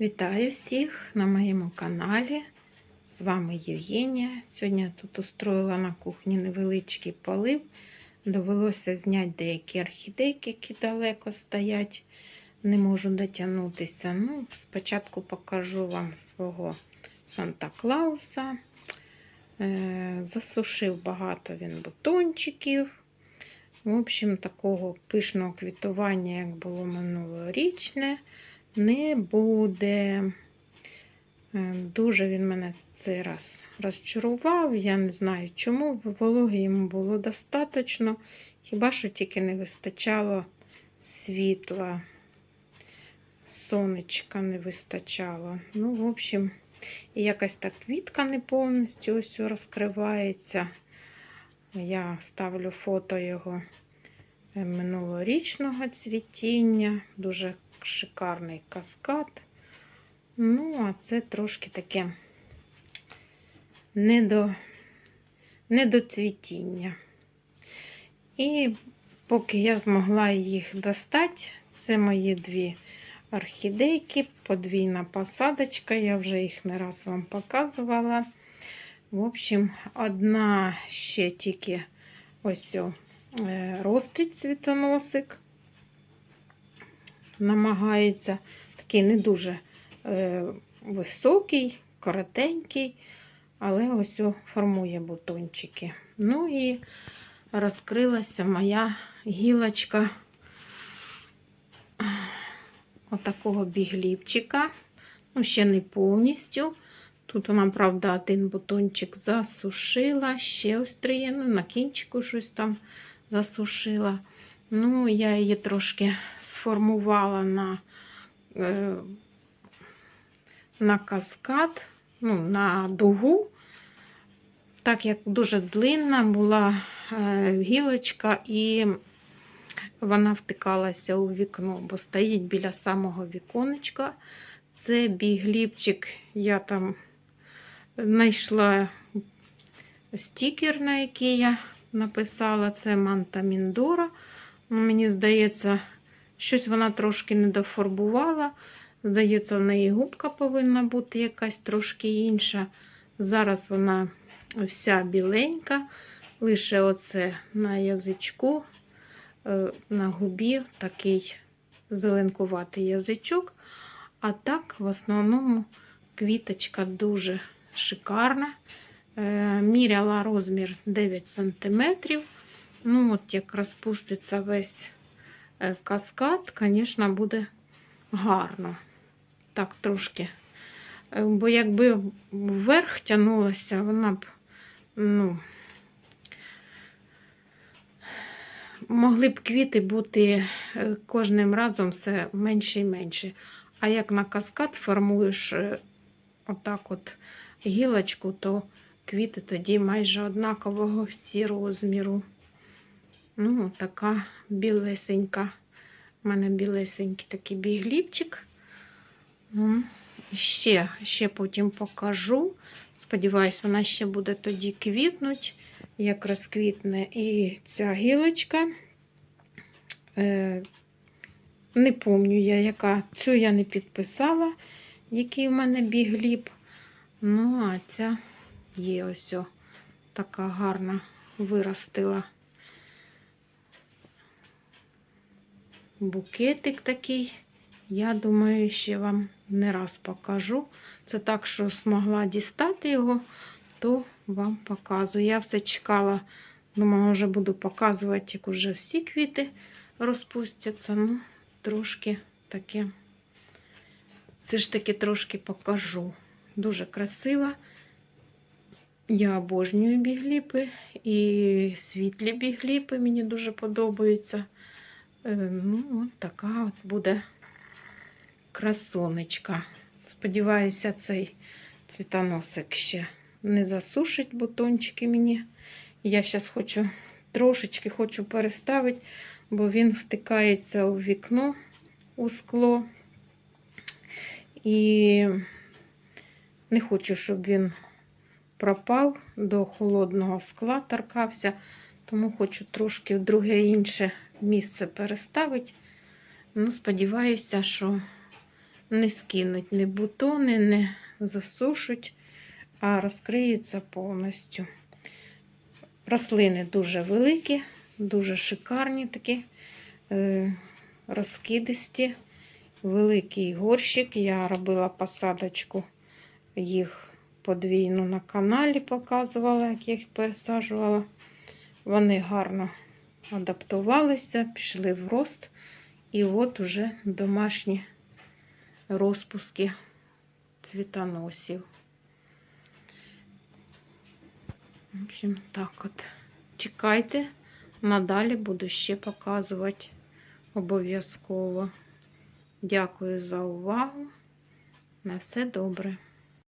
Вітаю всіх на моєму каналі. З вами Євгенія. Сьогодні я тут устроїла на кухні невеличкий полив. Довелося зняти деякі орхідейки, які далеко стоять. Не можу дотягнутися. Ну, спочатку покажу вам свого Санта-Клауса. Е, засушив багато він бутончиків. В общем, такого пишного квітування, як було минулорічне не буде. Е, Дуже він мене цей раз розчарував. Я не знаю чому, вологи йому було достатньо. Хіба що тільки не вистачало світла, сонечка не вистачало. Ну, в общем, і якась так квітка не повністю ось розкривається. Я ставлю фото його е, минулорічного цвітіння. Дуже шикарний каскад. Ну, а це трошки таке недо, недоцвітіння. І поки я змогла їх достати, це мої дві орхідейки, подвійна посадочка, я вже їх не раз вам показувала. В общем, одна ще тільки ось е, ростить цвітоносик намагається такий не дуже е, високий, коротенький, але ось формує бутончики. Ну і розкрилася моя гілочка отакого бігліпчика. Ну, ще не повністю. Тут вона, правда, один бутончик засушила, ще ось триєну, на кінчику щось там засушила. Ну, я її трошки сформувала на е, на каскад, ну, на дугу, так як дуже длинна була е, гілочка, і вона втикалася у вікно, бо стоїть біля самого віконечка. Це бігліпчик, я там знайшла стікер, на який я написала, це Манта Міндора. Ну, Мені здається, щось вона трошки не дофарбувала. Здається, в неї губка повинна бути якась трошки інша. Зараз вона вся біленька, лише оце на язичку, е, на губі такий зеленкуватий язичок. А так, в основному, квіточка дуже шикарна. Е, Міряла розмір 9 см. Ну, от як розпуститься весь е, каскад, звісно, буде гарно. Так, трошки. Е, Бо якби вверх тягнулася, вона б, ну, могли б квіти бути е, кожним разом все менше і менше. А як на каскад формуєш отак от гілочку, то квіти тоді майже однакового всі розміру. Ну, така білесенька. У мене білесенький такий бігліпчик. Ну, ще, ще потім покажу. Сподіваюсь, вона ще буде тоді квітнуть, як розквітне і ця гілочка. Е, Не пам'ятаю я, яка. Цю я не підписала, який в мене бігліп. Ну, а ця є ось така гарна виростила. Букетик такий. Я думаю, ще вам не раз покажу. Це так, що змогла дістати його, то вам показую. Я все чекала, думала, вже буду показувати, як уже всі квіти розпустяться. Ну, трошки таке, все ж таки трошки покажу. Дуже красива. Я обожнюю бігліпи і світлі бігліпи мені дуже подобаються. Е, Ну, от така от буде красонечка. Сподіваюся, цей цвітоносик ще не засушить бутончики мені. Я зараз хочу трошечки хочу переставити, бо він втикається у вікно у скло. І не хочу, щоб він пропав до холодного скла, торкався, тому хочу трошки в друге інше місце переставити. Ну, сподіваюся, що не скинуть ні бутони, не засушуть, а розкриються повністю. Рослини дуже великі, дуже шикарні такі, е, розкидисті, великий горщик. Я робила посадочку їх подвійну на каналі, показувала, як я їх пересаджувала. Вони гарно адаптувалися, пішли в рост. І от уже домашні розпуски цвітоносів. В общем, так от. Чекайте, надалі буду ще показувати обов'язково. Дякую за увагу. На все добре.